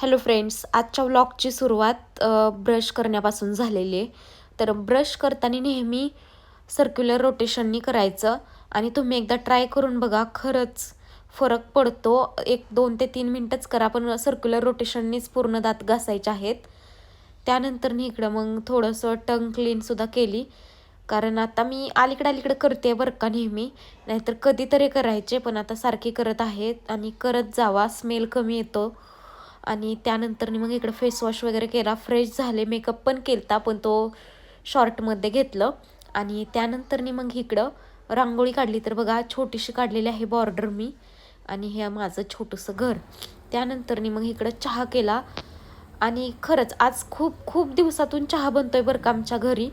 Hello friends आजच्या व्लॉगची सुरुवात brush करण्यापासून झालेली आहे. तर ब्रश करताना नेहमी सर्क्युलर रोटेशननी करायचं आणि तुम्ही एकदा ट्राय करून बघा खरंच फरक पडतो. एक दोन ते तीन मिनटंच करा पण सर्क्युलर रोटेशननीच पूर्ण दात घासायचे आहेत. त्यानंतर इकडं मग थोडंसं टंग क्लीनसुद्धा केली. कारण आता मी अलीकडं अलीकडं करते बरं का नेहमी. नाहीतर कधीतरी करायचे पण आता सारखी करत आहेत आणि करत जावा स्मेल कमी येतो. आणि त्यानंतर मग इकडं फेसवॉश वगैरे केला. फ्रेश झाले मेकअप पण केलता पण तो शॉर्टमध्ये घेतलं. आणि त्यानंतर मग इकडं रांगोळी काढली. तर बघा छोटीशी काढलेली आहे बॉर्डर मी आणि हे माझं छोटंसं घर. त्यानंतर मग इकडं चहा केला. आणि खरंच आज खूप खूप दिवसातून चहा बनतो आहे बरं का आमच्या घरी.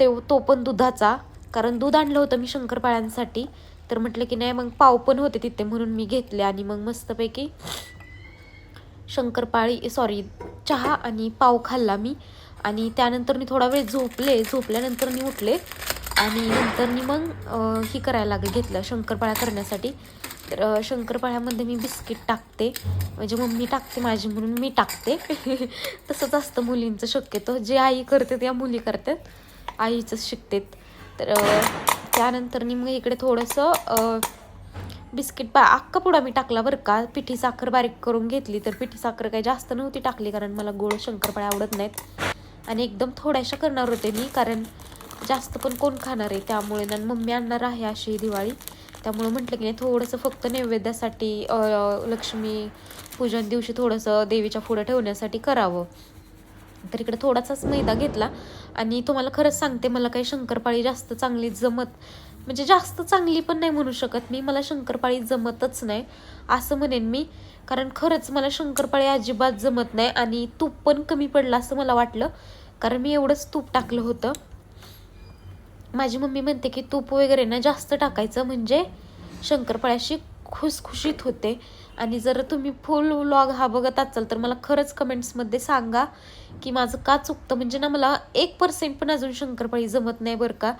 ते तो पण दुधाचा. कारण दूध आणलं होतं मी शंकरपाळ्यांसाठी. तर म्हटलं की नाही मग पाव पण होते तिथे म्हणून मी घेतले आणि मग मस्तपैकी शंकरपाळी सॉरी चहा आणि पाव खाल्ला मी. आणि त्यानंतर मी थोडा वेळ झोपले. झोपल्यानंतर मी उठले. आणि नंतर मी मग ही करायला लागले घेतलं शंकरपाळ्या करण्यासाठी. तर शंकरपाळ्यामध्ये मी बिस्किट टाकते. म्हणजे मम्मी टाकते माझी म्हणून मी टाकते. तसंच असतं मुलींचं शक्यतो. जे आई करते त्या मुली करतात. आईचंच शिकतात. तर त्यानंतर मी मग इकडे थोडंसं बिस्किट पा अख्खा पुडा मी टाकला बरं का. पिठी साखर बारीक करून घेतली तर पिठी साखर काही जास्त नव्हती टाकली कारण मला गोड शंकरपाळ्या आवडत नाहीत. आणि एकदम थोड्याशा करणार होते मी कारण जास्त पण कोण खाणार आहे त्यामुळे ना मम्मी आणणार आहे अशी दिवाळी. त्यामुळे म्हटलं की नाही थोडंसं फक्त नैवेद्यासाठी लक्ष्मी पूजन दिवशी थोडंसं देवीच्या पुढं ठेवण्यासाठी करावं. तर इकडे थोडासाच मैदा घेतला. आणि तुम्हाला खरंच सांगते मला काही शंकरपाळी जास्त चांगली जमत म्हणजे जास्त चांगली पण नाही म्हणू शकत मी. मला शंकरपाळी जमतच नाही असं म्हणेन मी. कारण खरंच मला शंकरपाळी अजिबात जमत नाही आणि तूप पण कमी पडलं असं मला वाटलं. कारण मी एवढंच तूप टाकलं होतं. माझी मम्मी म्हणते की तूप वगैरे ना जास्त टाकायचं म्हणजे शंकरपाळ्याशी खुसखुशीत होते. आणि जर तुम्ही फुल व्लॉग हा बघत असाल तर मला खरंच कमेंट्समध्ये सांगा की माझं का चुकतं. म्हणजे ना मला एक पर्सेंट पण अजून शंकरपाळी जमत नाही बरं का.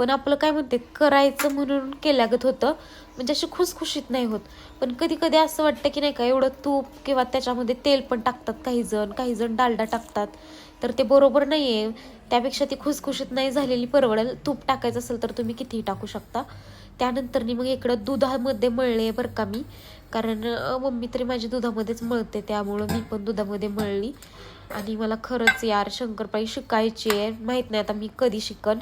पण आपलं काय म्हणते करायचं म्हणून केल्यागत होतं. म्हणजे अशी खुसखुशीत नाही होत. पण कधी कधी असं वाटतं की नाही का एवढं तूप किंवा त्याच्यामध्ये तेल पण टाकतात काही जण काही जण डालडा टाकतात. तर ते बरोबर नाही आहे त्यापेक्षा ती खुसखुशीत नाही झालेली परवडेल. तूप टाकायचं असेल तर तुम्ही कितीही टाकू शकता. त्यानंतर मग इकडं दुधामध्ये मळले बरं का मी. कारण मम्मी तरी माझी दुधामध्येच मळते. त्यामुळं मी पण दुधामध्ये मळली. आणि मला खरंच यार शंकरपाळी शिकायची आहे माहीत नाही आता मी कधी शिकन.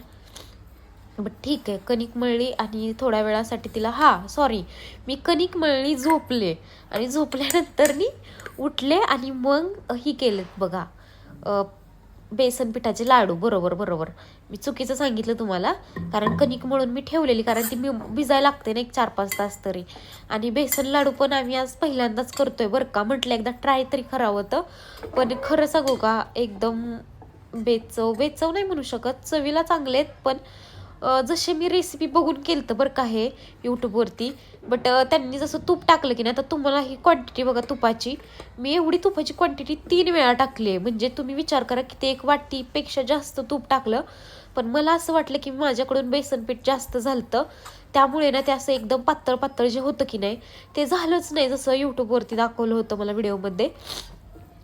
मग ठीक आहे. कणिक मळली आणि थोड्या वेळासाठी तिला हा सॉरी मी कणिक मळली झोपले. आणि झोपल्यानंतर मी उठले आणि मग ही केलेत बघा बेसन पिठाचे लाडू. बरोबर बरोबर. मी चुकीचं सांगितलं तुम्हाला कारण कणिक मळून मी ठेवलेली कारण ती मी भिजायला लागते ना एक चार पाच तास तरी. आणि बेसन लाडू पण आम्ही आज पहिल्यांदाच करतोय बरं का. म्हटलं एकदा ट्राय तरी करावं होतं. पण खरं सांगू का एकदम बेचव बेचव नाही म्हणू शकत. चवीला चांगले आहेत पण जसे मी रेसिपी बघून केलं तर बरं का हे यूट्यूबवरती बट त्यांनी जसं तूप टाकलं की नाही तर तुम्हाला ही क्वांटिटी बघा तुपाची. मी एवढी तुपाची क्वांटिटी तीन वेळा टाकली आहे. म्हणजे तुम्ही विचार करा की ते एक वाटीपेक्षा जास्त तूप टाकलं पण मला असं वाटलं की माझ्याकडून बेसनपीठ जास्त झालं त्यामुळे ना ते असं एकदम पातळ पातळ जे होतं की नाही ते झालंच नाही जसं यूट्यूबवरती दाखवलं होतं मला व्हिडिओमध्ये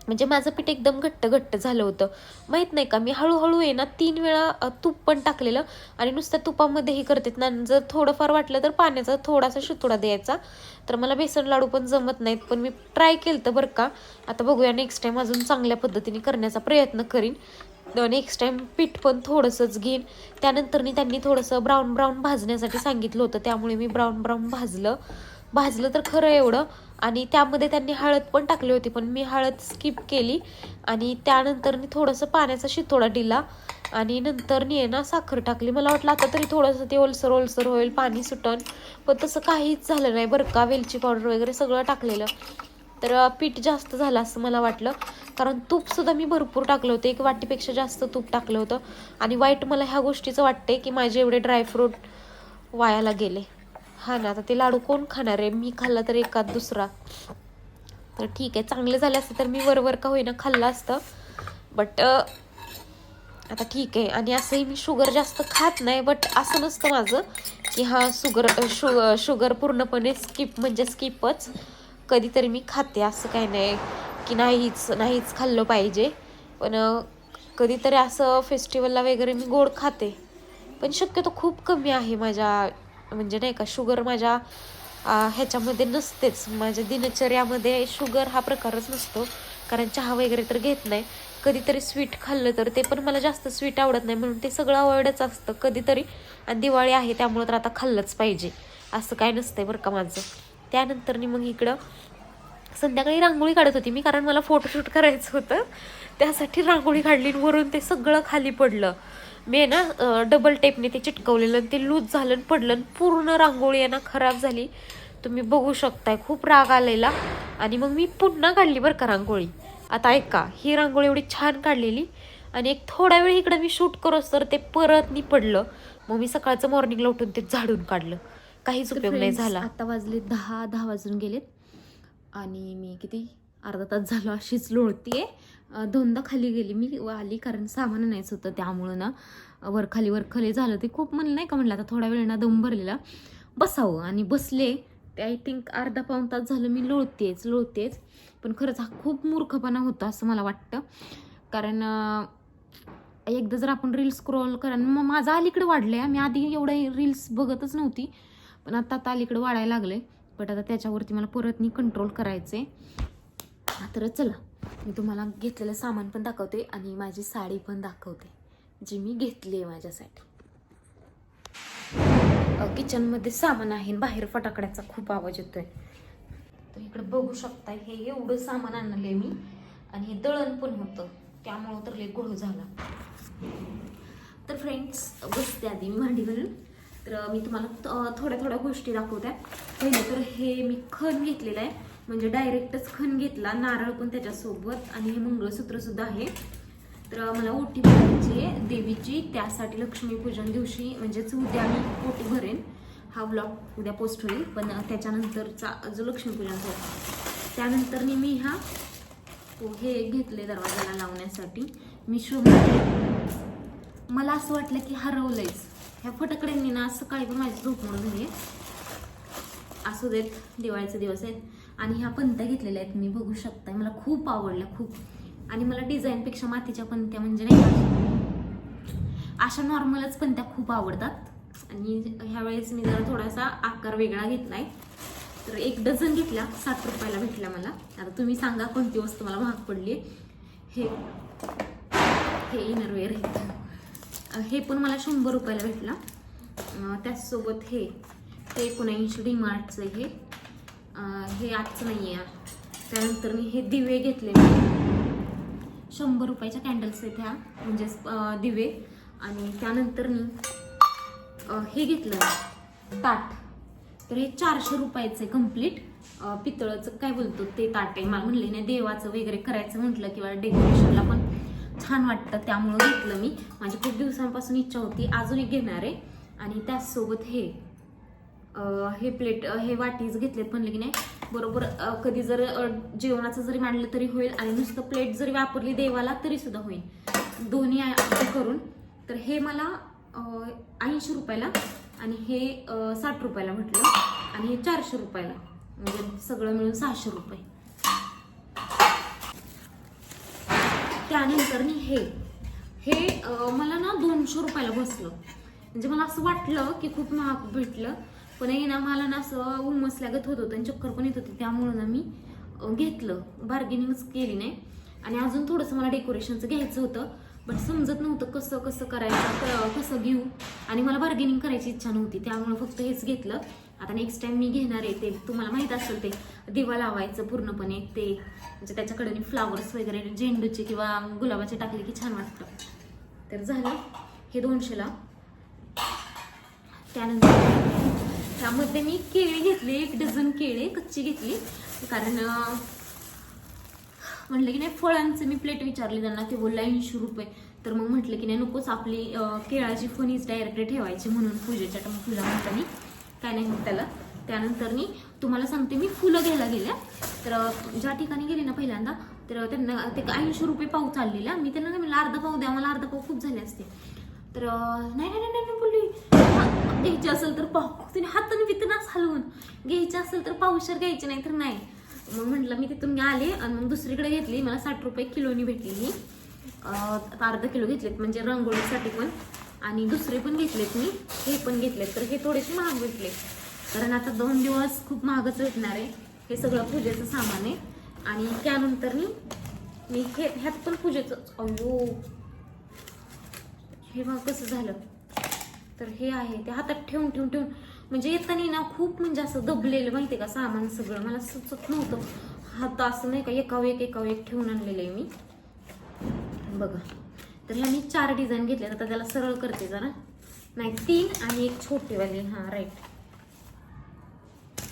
म्हणजे माझं पीठ एकदम घट्ट घट्ट झालं होतं. माहीत नाही का मी हळूहळू आहे ना तीन वेळा तूप पण टाकलेलं. आणि नुसत्या तुपामध्ये हे करतात ना जर थोडंफार वाटलं तर पाण्याचा थोडासा शितोडा द्यायचा. तर मला बेसन लाडू पण जमत नाहीत पण मी ट्राय केलं तर बरं का. आता बघूया नेक्स्ट टाईम अजून चांगल्या पद्धतीने करण्याचा प्रयत्न करीन. नेक्स्ट टाईम पीठ पण थोडंसंच घेईन. त्यानंतरनी त्यांनी थोडंसं ब्राऊन ब्राऊन भाजण्यासाठी सांगितलं होतं त्यामुळे मी ब्राऊन ब्राऊन भाजलं. भाजलं तर खरं एवढं. आणि त्यामध्ये त्यांनी हळद पण टाकली होती पण मी हळद स्किप केली. आणि त्यानंतर मी थोडंसं पाण्याचा शितोडा दिला. आणि नंतर मी आहे ना साखर टाकली. मला वाटलं आता तरी थोडंसं ते ओलसर ओलसर होईल पाणी सुटन. पण तसं काहीच झालं नाही. बरं का वेलची पावडर वगैरे सगळं टाकलेलं. तर पीठ जास्त झालं असं मला वाटलं. कारण तूपसुद्धा मी भरपूर टाकलं होतं. एक वाटीपेक्षा जास्त तूप टाकलं होतं. आणि वाईट मला ह्या गोष्टीचं वाटते की माझे एवढे ड्रायफ्रूट वायाला गेले. हा ना आता ते लाडू कोण खाणार आहे? मी खाल्ला तर एकात दुसरा. तर ठीक आहे चांगलं झालं असतं तर मी वरवर का होईना खाल्लं असतं. बट आता ठीक आहे. आणि असंही मी शुगर जास्त खात नाही बट असं नसतं माझं की हा शुगर शु शुगर पूर्णपणे स्किप म्हणजे स्किपच कधीतरी मी खाते असं काही नाही की नाहीच नाहीच खाल्लं पाहिजे. पण कधीतरी असं फेस्टिवलला वगैरे मी गोड खाते. पण शक्यतो खूप कमी आहे माझ्या म्हणजे नाही का शुगर माझ्या ह्याच्यामध्ये नसतेच. माझ्या दिनचर्यामध्ये शुगर हा प्रकारच नसतो. कारण चहा वगैरे तर घेत नाही. कधीतरी स्वीट खाल्लं तर ते पण मला जास्त स्वीट आवडत नाही. म्हणून ते सगळं अवॉइडच असतं कधीतरी. आणि दिवाळी आहे त्यामुळं तर आता खाल्लंच पाहिजे. असं काय नसतंय बरं का माझं. त्यानंतर मग इकडं संध्याकाळी रांगोळी काढत होती मी कारण मला फोटोशूट करायचं होतं. त्यासाठी रांगोळी काढली आणि वरून ते सगळं खाली पडलं. मी ना डबल टेपने ते चिटकवलेलं आणि ते लूज झालं आणि पडलं पूर्ण रांगोळी आहे ना खराब झाली. तुम्ही बघू शकताय खूप राग आलेला. आणि मग मी पुन्हा काढली बरं का रांगोळी. आता ऐका ही रांगोळी एवढी छान काढलेली आणि एक थोडा वेळ इकडं मी शूट करोस तर ते परत नि पडलं मग मी सकाळचं मॉर्निंगला उठून ते झाडून काढलं. काहीच उपयोग नाही झाला. आता वाजले दहा दहा वाजून गेलेत. आणि मी किती? अर्धा तास झालो अशीच लोळतीये. दोनदा खाली गेली मी आली कारण सामान नाहीच होतं त्यामुळं ना. वरखाली वरखाली झालं ते खूप म्हणलं नाही का म्हणलं आता थोडा वेळ ना दम भरलेला. बसावं आणि बसले. ते आय थिंक अर्धा पाऊण तास झालं मी लोळतेच लोळतेच. पण खरंच हा खूप मूर्खपणा होता असं मला वाटतं. कारण एकदा जर आपण रील्स स्क्रोल करा मग माझं अलीकडे वाढलं आहे मी आधी एवढं रील्स बघतच नव्हती. पण आता आता अलीकडे वाढायला लागले बट आता त्याच्यावरती मला परत नी कंट्रोल आहे तर चला. मी तुम्हाला घेतलेलं सामान पण दाखवते आणि माझी साडी पण दाखवते जी मी घेतली आहे माझ्यासाठी. किचनमध्ये सामान आहे बाहेर फटाकड्याचा खूप आवाज येतोय. तर इकडे बघू शकताय हे एवढं सामान आणलंय मी आणि हे दळण पण होतं त्यामुळं तर लय गोळ झाला. तर फ्रेंड्स बसते आधी मी भांडी घालून तर मी तुम्हाला थोड्या थोड्या गोष्टी दाखवत्या पहिले तर हे मी खण घेतलेलं आहे. म्हणजे डायरेक्टच खण घेतला नारळ पण त्याच्यासोबत आणि हे मंगळसूत्र सुद्धा आहे. तर मला ओटी भरायची आहे. देवीची त्यासाठी लक्ष्मीपूजन दिवशी म्हणजेच उद्या मी ओटी भरेन. हा ब्लॉग उद्या पोस्ट होईल. पण त्याच्यानंतरचा जो लक्ष्मीपूजनचा त्यानंतर मी हा हे घेतले दरवाजाला लावण्यासाठी. मी शुभ मला असं वाटलं की हरवलंयच. ह्या फटाकड्यांनी ना सकाळी पण माझी झोप म्हणून झाली असू देत दिवाळीचे दिवस आहेत. आणि ह्या पंत्या घेतलेल्या आहेत मी बघू शकताय. मला खूप आवडल्या खूप. आणि मला डिझाईनपेक्षा मातीच्या पंत्या म्हणजे नाही अशा नॉर्मलच पंत्या खूप आवडतात. आणि ह्यावेळेस मी जरा थोडासा आकार वेगळा घेतला आहे तर एक डझन घेतला सात रुपयाला भेटला मला. आता तुम्ही सांगा कोणती वस्तू मला महाग पडली हे हे इनरवेअर हे हे पण मला शंभर रुपयाला भेटला. त्याचसोबत हे ते एकोणऐंशी डीमार्टचं हे हे आजचं नाही आहे त्यानंतर मी हे दिवे घेतले शंभर रुपयाच्या कॅन्डल्स आहेत ह्या. म्हणजेच दिवे. आणि त्यानंतर मी हे घेतलं. ताट. तर हे चारशे रुपयाचं आहे कंप्लीट पितळाचं काय बोलतो ते ताट आहे. मला म्हणले नाही देवाचं वगैरे करायचं म्हटलं किंवा डेकोरेशनला पण छान वाटतं. त्यामुळं घेतलं मी. माझी खूप दिवसांपासून इच्छा होती. अजून एक घेणार आहे. आणि त्याचसोबत हे हे प्लेट हे वाटीज घेतलेत म्हणले की नाही. बरोबर कधी जर जेवणाचं जरी मांडलं तरी होईल आणि नुसतं प्लेट जरी वापरली देवाला तरी सुद्धा होईल. दोन्ही करून. तर हे मला ऐंशी रुपयाला आणि हे साठ रुपयाला म्हटलं आणि हे चारशे रुपयाला. म्हणजे सगळं मिळून सहाशे रुपये. त्यानंतर मी हे हे मला ना दोनशे रुपयाला बसलं. म्हणजे मला असं वाटलं की खूप महाग भेटलं. पण हे ना मला ना असं उमसल्यागत होत होतं आणि चक्कर पण येत होती. त्यामुळं ना मी घेतलं. बार्गेनिंगच केली नाही. आणि अजून थोडंसं मला डेकोरेशनचं घ्यायचं होतं. बट समजत नव्हतं कसं कसं करायचं क- कसं घेऊ. आणि मला बार्गेनिंग करायची इच्छा नव्हती. त्यामुळे फक्त हेच घेतलं. आता नेक्स्ट टाइम मी घेणार आहे ते. तुम्हाला माहीत असेल ते. दिवा लावायचं पूर्णपणे ते. म्हणजे त्याच्याकडे फ्लावर्स वगैरे झेंडूचे किंवा गुलाबाचे टाकले की छान वाटतं. तर झालं हे दोनशेला. त्यानंतर त्यामध्ये मी केळी घेतली एक डझन केळे कच्ची घेतली. कारण म्हटलं की नाही फळांचं मी प्लेट विचारली त्यांना ते बोलला ऐंशी रुपये. तर मग म्हटलं की नाही नकोच आपली केळाची फणीच डायरेक्ट ठेवायची म्हणून पूजेच्या पूजा म्हणताना. काय नाही मग त्याला. त्यानंतर मी तुम्हाला सांगते मी फुलं घ्यायला गेल्या. तर ज्या ठिकाणी गेले ना पहिल्यांदा तर त्यांना ते ऐंशी रुपये पाऊ चाललेला. मी त्यांना काय म्हणलं अर्धा पाऊ द्या मला अर्धा पाऊ खूप झाले असते. तर नाही नाही नाही नाही बोलली. घ्यायची असेल तर पाहू. तिने हाताने वितनाच हलवून. घ्यायची असेल तर पावशर घ्यायची नाही तर नाही. मग म्हटलं मी तिथून आले आणि मग दुसरीकडे घेतली. मला साठ रुपये किलोनी भेटली ही अर्धा किलो घेतलेत म्हणजे रंगोळीसाठी पण. आणि दुसरे पण घेतलेत मी. हे पण घेतलेत. तर हे थोडेसे महाग भेटले. कारण आता दोन दिवस खूप महागच भेटणार आहे. हे सगळं पूजेचं सामान आहे. आणि त्यानंतर मी मी हे ह्यात पण पूजेचं अयो हे बघ कसं झालं? तर हे आहे ते हातात ठेवून ठेवून ठेवून. म्हणजे येताना ना खूप म्हणजे असं दबलेलं माहितीये का सामान सगळं? मला सुचत नव्हतं. हात असं नाही का एकावर एक एकावर एक ठेवून आणलेलं आहे मी. बघा. तर ह्या मी चार डिझाईन घेतले आता त्याला सरळ करते जरा. नाही तीन आणि एक छोटीवाली. हां राईट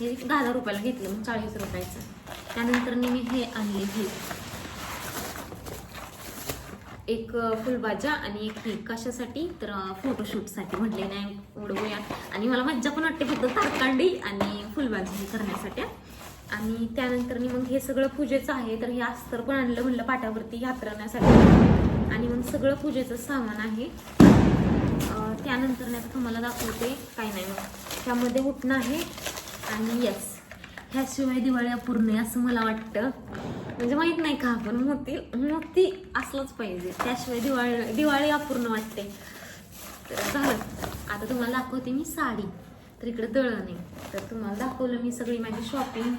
हे दहा हजार रुपयाला घेतलं मग चाळीस रुपयाचं. त्यानंतर मी हे आणले हे. एक फुलबाजा फुलभाज्या आणि एक ही कशासाठी? तर फोटोशूटसाठी म्हटले नाही उडवूया. आणि मला मज्जा पण वाटते फक्त तारकांडी आणि फुलभाजी करण्यासाठी. आणि त्यानंतर मी मग हे सगळं पूजेचं आहे तर हे अस्तर पण आणलं म्हणलं पाट्यावरती हातरण्यासाठी. आणि मग सगळं पूजेचं सामान आहे. त्यानंतर नाही आता तुम्हाला दाखवते. काय नाही मग त्यामध्ये उठणं आहे. आणि यस ह्याशिवाय दिवाळी अपूर्ण आहे असं मला वाटतं. म्हणजे माहीत नाही का आपण मोती मोती असलंच पाहिजे. त्याशिवाय दिवाळी दिवाळी अपूर्ण वाटते. तर झालं. आता तुम्हाला दाखवते मी साडी. तर इकडे दळण आहे. तर तुम्हाला दाखवलं मी सगळी माझी शॉपिंग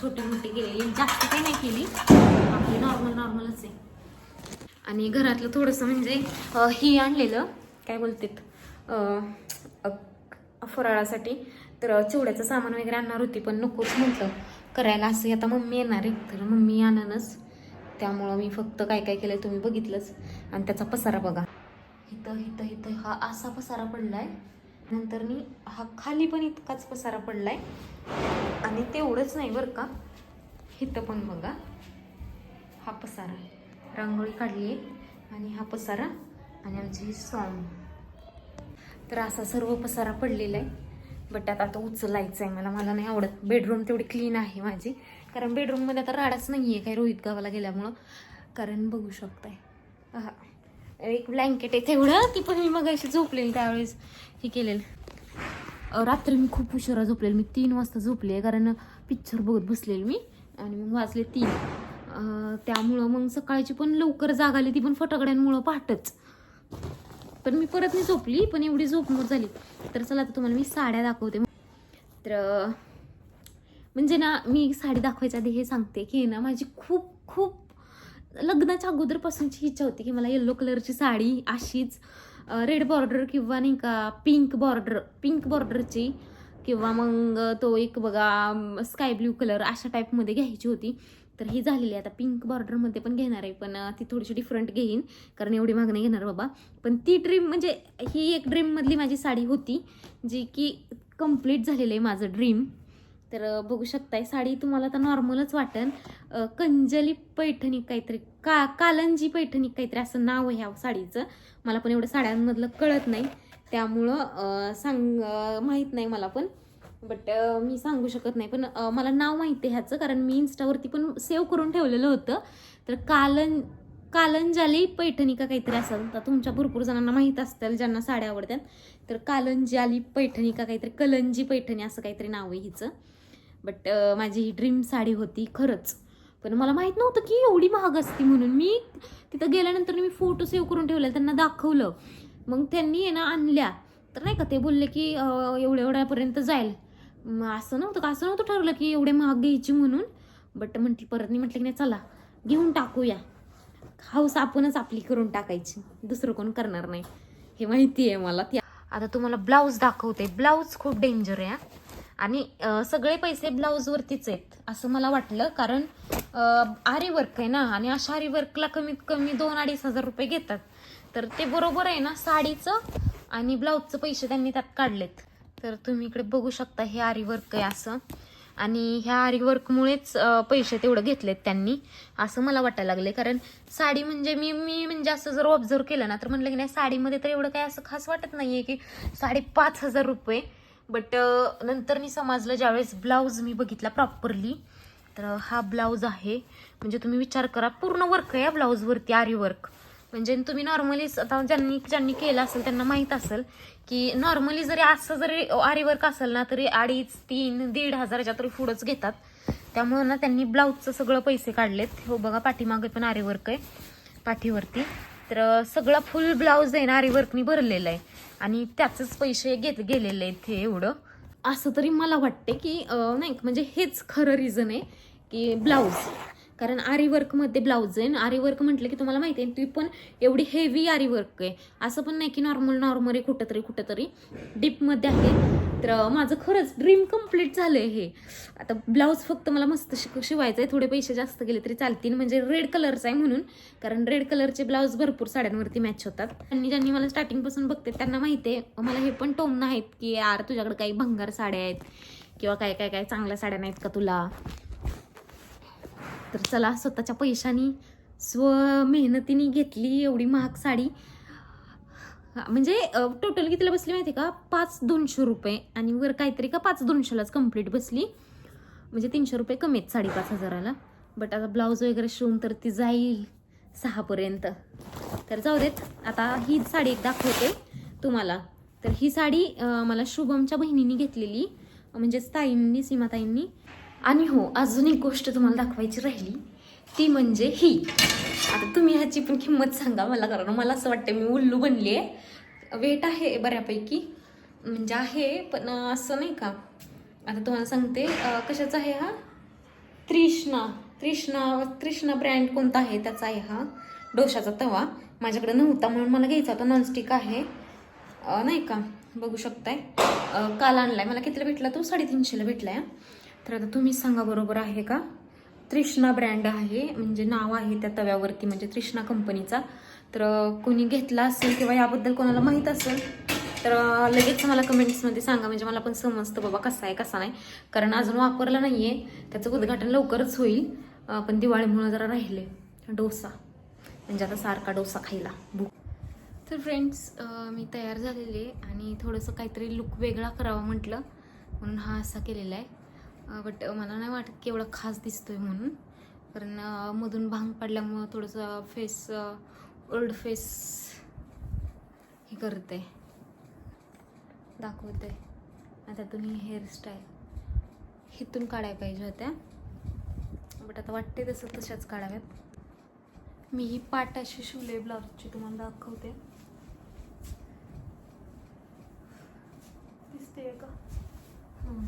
छोटी मोठी केलेली. जास्त काही नाही केली. आपली नॉर्मल नॉर्मलच आहे. आणि घरातलं थोडंसं म्हणजे ही आणलेलं. काय बोलतेत? फराळासाठी. तर चिवड्याचं सामान वगैरे आणणार होती पण नकोच म्हटलं. करायला असं आता मम्मी येणार आहे तर मम्मी आणनच. त्यामुळं मी फक्त काय काय केलं तुम्ही बघितलंच. आणि त्याचा पसारा बघा. इथं इथं इथं हा असा पसारा पडला आहे नंतर मी हा खाली पण इतकाच पसारा पडला आहे आणि तेवढंच नाही बरं का. इथं पण बघा. हा पसारा. रांगोळी काढली आहे आणि हा पसारा आणि आमची ही सॉंग तर असा सर्व पसारा पडलेला आहे बट आता आता उचलायचं आहे मला. मला नाही आवडत. बेडरूम तेवढी क्लीन आहे माझी. कारण बेडरूममध्ये आता राडाच नाही आहे काही रोहित गावाला गेल्यामुळं. कारण बघू शकताय. हा एक ब्लँकेट आहे तेवढं. ती पण मी मग अशी झोपलेली त्यावेळेस. हे केलेलं. रात्री मी खूप उशिरा झोपलेली. मी तीन वाजता झोपले आहे कारण पिक्चर बघत बसलेली मी. आणि मग वाजले तीन. त्यामुळं मग सकाळची पण लवकर जाग आली. ती पण फटाकड्यांमुळं पहाटच पण मी परत मी झोपली पण एवढी झोपमोड झाली. तर चला आता तुम्हाला मी साड्या दाखवते. तर म्हणजे ना मी साडी दाखवायच्या आधी हे सांगते की ना माझी खूप खूप लग्नाच्या अगोदरपासूनची इच्छा होती की मला येल्लो कलरची साडी अशीच रेड बॉर्डर किंवा नाही का पिंक बॉर्डर पिंक बॉर्डरची किंवा मग तो एक बघा स्काय ब्ल्यू कलर अशा टाईपमध्ये घ्यायची होती. तर ही झालेली आहे. आता पिंक बॉर्डरमध्ये पण घेणार आहे. पण ती थोडीशी डिफरंट घेईन. कारण एवढी महाग नाही घेणार बाबा. पण ती ड्रीम म्हणजे ही एक ड्रीममधली माझी साडी होती जी की कंप्लीट झालेलं आहे माझं ड्रीम तर बघू शकताय साडी तुम्हाला आता नॉर्मलच वाटेल कंजली पैठणी काहीतरी का कालंजी पैठणी काहीतरी असं नाव आहे ह्या साडीचं. मला पण एवढं साड्यांमधलं कळत नाही. त्यामुळं सांग माहीत नाही मला पण. बट मी सांगू शकत नाही. पण मला नाव माहिती आहे ह्याचं. कारण मी इन्स्टावरती पण सेव्ह करून ठेवलेलं होतं. तर कालन कालंजाली पैठणी का काहीतरी असेल. तर तुमच्या भरपूर जणांना माहीत असतील ज्यांना साड्या आवडतात तर कालंजाली पैठणी का काहीतरी कलंजी पैठणी असं काहीतरी नाव आहे हिचं. बट माझी ही ड्रीम साडी होती खरंच. पण मला माहीत नव्हतं की एवढी महाग असती म्हणून. मी तिथं गेल्यानंतर मी फोटो सेव्ह करून ठेवले त्यांना दाखवलं. मग त्यांनी आहे ना आणल्या. तर नाही का ते बोलले की एवढ्या एवढ्यापर्यंत जाईल. मग असं नव्हतं का? असं नव्हतं ठरवलं की एवढे महाग घ्यायची म्हणून? बट म्हटली परत मी म्हटलं की नाही चला घेऊन टाकूया. हाऊस आपणच आपली करून टाकायची. दुसरं कोण करणार नाही. हे माहिती आहे मला. ती आता तुम्हाला ब्लाऊज दाखवते. ब्लाऊज खूप डेंजर आहे आणि सगळे पैसे ब्लाऊजवरतीच आहेत असं मला वाटलं. कारण आरी वर्क आहे ना आणि अशा आरी वर्कला कमीत कमी दोन अडीच हजार रुपये घेतात. तर ते बरोबर आहे ना साडीचं आणि ब्लाऊजचं पैसे त्यांनी त्यात काढलेत. तर तुम्ही इकडे बघू शकता हे आरी वर्क आहे असं. आणि ह्या आरी वर्कमुळेच पैसे तेवढं घेतलेत त्यांनी असं मला वाटायला लागले कारण साडी म्हणजे मी मी म्हणजे असं जर ऑब्झर्व केलं ना तर म्हणलं की नाही साडीमध्ये तर एवढं काय असं खास वाटत नाही आहे की साडेपाच हजार रुपये. बट नंतर मी समजलं ज्यावेळेस ब्लाऊज मी बघितला प्रॉपरली तर हा ब्लाऊज आहे. म्हणजे तुम्ही विचार करा पूर्ण वर्क आहे या ब्लाऊजवरती आरी वर्क म्हणजे तुम्ही नॉर्मली आता ज्यांनी ज्यांनी केलं असेल त्यांना माहीत असेल की नॉर्मली जरी असं जरी आरी वर्क असेल ना तरी अडीच तीन दीड हजाराच्या तरी पुढंच घेतात. त्यामुळं ना त्यांनी ब्लाऊजचं सगळं पैसे काढलेत. हो बघा पाठीमागे पण आरीवर्क आहे पाठीवरती. तर सगळा फुल ब्लाऊज आहे ना आरीवर्कनी भरलेलं आहे. आणि त्याचेच पैसे घेत गेलेले आहेत हे एवढं. असं तरी मला वाटते की नाही म्हणजे हेच खरं रिझन आहे की ब्लाऊज कारण आरी वर्कमध्ये ब्लाऊज आहे आणि आरी वर्क म्हटलं की तुम्हाला माहिती आहे ती पण एवढी हेवी आरी वर्क आहे. असं पण नाही की नॉर्मल नॉर्मली कुठंतरी कुठंतरी डीपमध्ये आहे. तर माझं खरंच ड्रीम कंप्लीट झालं आहे हे. आता ब्लाऊज फक्त मला मस्त शिक शिवायचं आहे थोडे पैसे जास्त गेले तरी चालतील. म्हणजे रेड कलरचा आहे म्हणून. कारण रेड कलरचे ब्लाऊज भरपूर साड्यांवरती मॅच होतात. आणि ज्यांनी मला स्टार्टिंगपासून बघते त्यांना माहिती आहे मला हे पण टोमणं आहेत की यार तुझ्याकडे काही भंगार साड्या आहेत किंवा काय काय काय चांगल्या साड्या नाहीत का तुला? तर चला स्वतःच्या पैशानी स्व मेहनतीने घेतली एवढी महाग साडी. म्हणजे टोटल कितीला बसली माहिती का? पाच दोनशे रुपये. आणि वर काहीतरी का पाच दोनशेलाच कंप्लीट बसली. म्हणजे तीनशे रुपये कमी आहेत साडेपाच हजाराला. बट आता ब्लाऊज वगैरे शिवून तर ती जाईल सहापर्यंत. तर जाऊ देत. आता ही साडी एक दाखवते तुम्हाला. तर ही साडी मला शुभमच्या बहिणीने घेतलेली. म्हणजेच ताईंनी सीमाताईंनी. आणि हो अजून एक गोष्ट तुम्हाला दाखवायची राहिली. ती म्हणजे ही. आता तुम्ही ह्याची पण किंमत सांगा मला कारण मला असं वाटतं मी उल्लू बनली आहे वेट आहे बऱ्यापैकी. म्हणजे आहे पण असं नाही का? आता तुम्हाला सांगते कशाचा आहे हा? त्रिष्णा त्रिष्णा त्रिष्णा ब्रँड कोणता आहे? त्याचा आहे हा. डोशाचा तवा. माझ्याकडे नव्हता म्हणून मला घ्यायचा होता. नॉनस्टिक आहे. नाही का? बघू शकताय. अं, काल आणलाय. मला कितीला भेटला तो? साडेतीनशेला भेटलाय तर आता तुम्ही सांगा बरोबर आहे का? त्रिष्णा ब्रँड आहे म्हणजे नाव आहे त्या तव्यावरती म्हणजे त्रिष्णा कंपनीचा तर कोणी घेतला असेल किंवा याबद्दल कोणाला माहीत असेल तर लगेच मला कमेंट्समध्ये सांगा. म्हणजे मला पण समजतं बाबा कसा आहे कसा नाही. कारण अजून वापरला नाही आहे त्याचं उद्घाटन लवकरच होईल. पण दिवाळीमुळं जरा राहिले. डोसा. म्हणजे आता सारखा डोसा खायला. भूक. तर फ्रेंड्स मी तयार झालेले आणि थोडंसं काहीतरी लुक वेगळा करावा म्हटलं. म्हणून हा असा केलेला आहे. बट मला नाही वाटत की एवढा खास दिसतोय म्हणून. कारण मधून भांग पडल्यामुळं थोडंसं फेस ओल्ड फेस हे करते दाखवते आता तुम्ही हेअरस्टाईल हिथून काढायला पाहिजे होत्या. बट आता वाटते तसं तशाच काढाव्यात. मी ही पाट अशी शिवले ब्लाऊजची तुम्हाला दाखवते. दिसते का हं.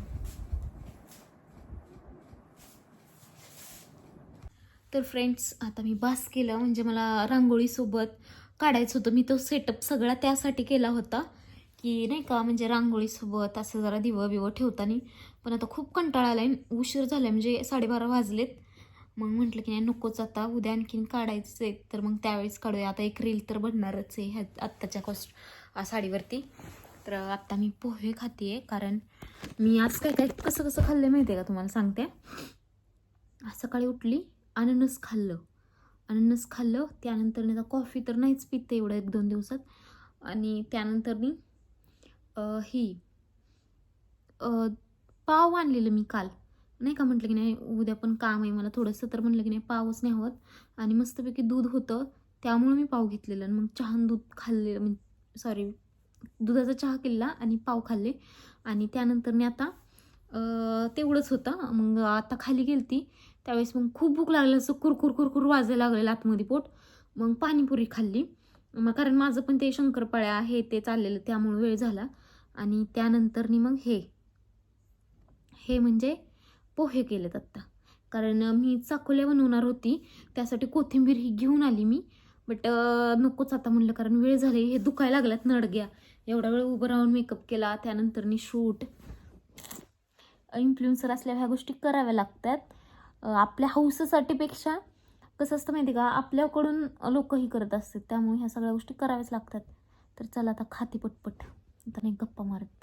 तर फ्रेंड्स आता मी बास केलं. म्हणजे मला रांगोळीसोबत काढायचं होतं. मी तो सेटअप सगळा त्यासाठी केला होता की नाही का म्हणजे रांगोळीसोबत असं जरा दिवं बिवं ठेवताना. पण आता खूप कंटाळा आला आहे उशीर झाला म्हणजे साडेबारा वाजलेत. मग म्हटलं की नाही नकोच आता. उद्या आणखीन काढायचं आहे तर मग त्यावेळेस काढूया. आता एक रील तर बनणारच आहे ह्या आत्ताच्या कॉस्ट साडीवरती. तर आत्ता मी पोहे खाते आहे कारण मी आज काय काय कसं कसं खाल्लं माहिती आहे का तुम्हाला सांगते? आज सकाळी उठली. अननस खाल्लं. अननस खाल्लं त्यानंतर आता कॉफी तर नाहीच पिते एवढं एक दोन दिवसात. आणि त्यानंतर मी ही पाव आणलेलं मी काल. नाही का म्हटलं की नाही उद्या पण काम आहे मला थोडंसं तर म्हटलं की नाही पावच नाही हवत आणि मस्तपैकी दूध होतं त्यामुळं मी पाव घेतलेलं आणि मग चहा दूध खाल्लेलं. म्हणजे सॉरी दुधाचा चहा केला आणि पाव खाल्ले. आणि त्यानंतर मी आता तेवढंच होतं. मग आता खाली गेलती. त्यावेळेस मग खूप भूक लागली असं कुरकुर कुरकुर वाजायला लागलेलं आतमध्ये पोट. मग पाणीपुरी खाल्ली. मग कारण माझं पण ते शंकरपाळ्या हे ते चाललेलं त्यामुळे वेळ झाला. आणि त्यानंतरनी मग हे. हे म्हणजे पोहे केलेत आत्ता. कारण मी चाकोल्या बनवणार होती. त्यासाठी कोथिंबीर ही घेऊन आली मी. बट नकोच आता म्हणलं कारण वेळ झाली. हे दुखायला लागल्यात नडग्या. एवढा वेळ उभं राहून मेकअप केला. त्यानंतरनी शूट. इन्फ्लुएन्सर असल्या ह्या गोष्टी कराव्या लागतात. आपल्या हौसेसाठीपेक्षा कसं असतं माहिती का? आपल्याकडून लोकही करत असतात. त्यामुळे ह्या सगळ्या गोष्टी कराव्याच लागतात. तर चला आता खाती पटपट. आता नाही गप्पा मारत.